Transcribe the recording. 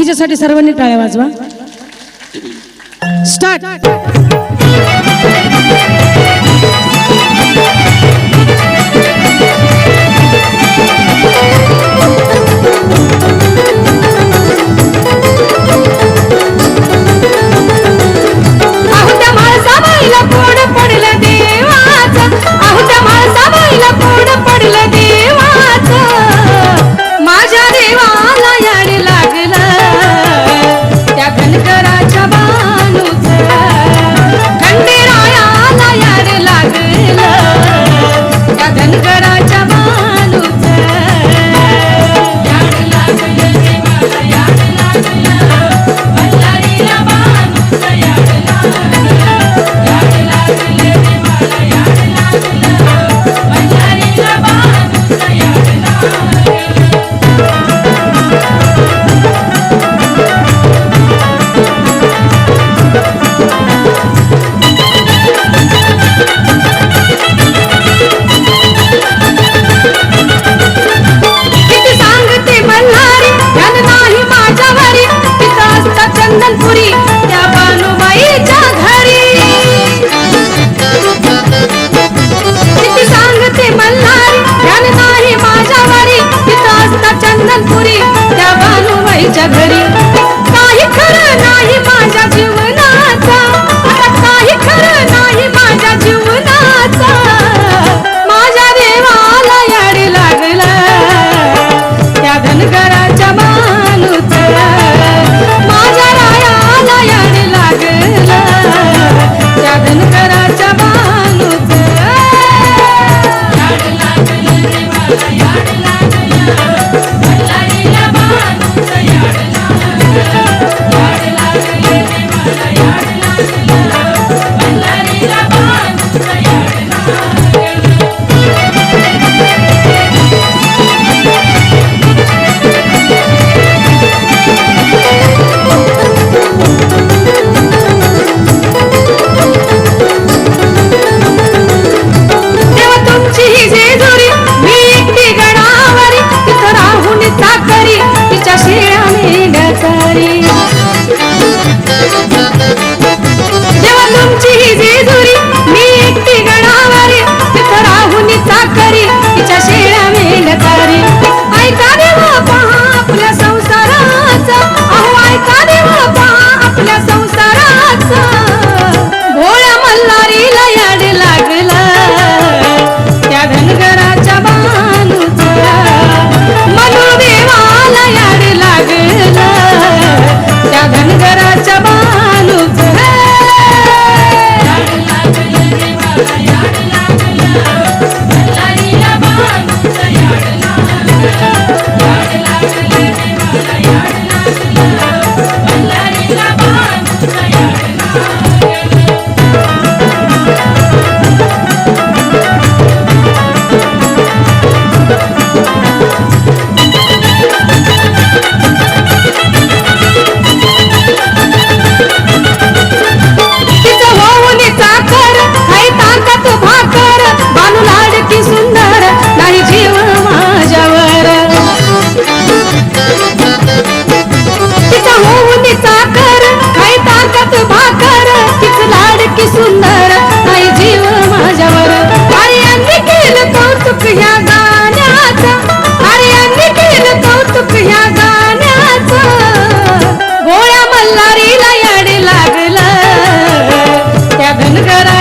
हिच्यासाठी सर्वांनी टाळ्या वाजवा. स्टार्ट புரி. Yeah. घरारीला याड लागलं. त्या धनगरा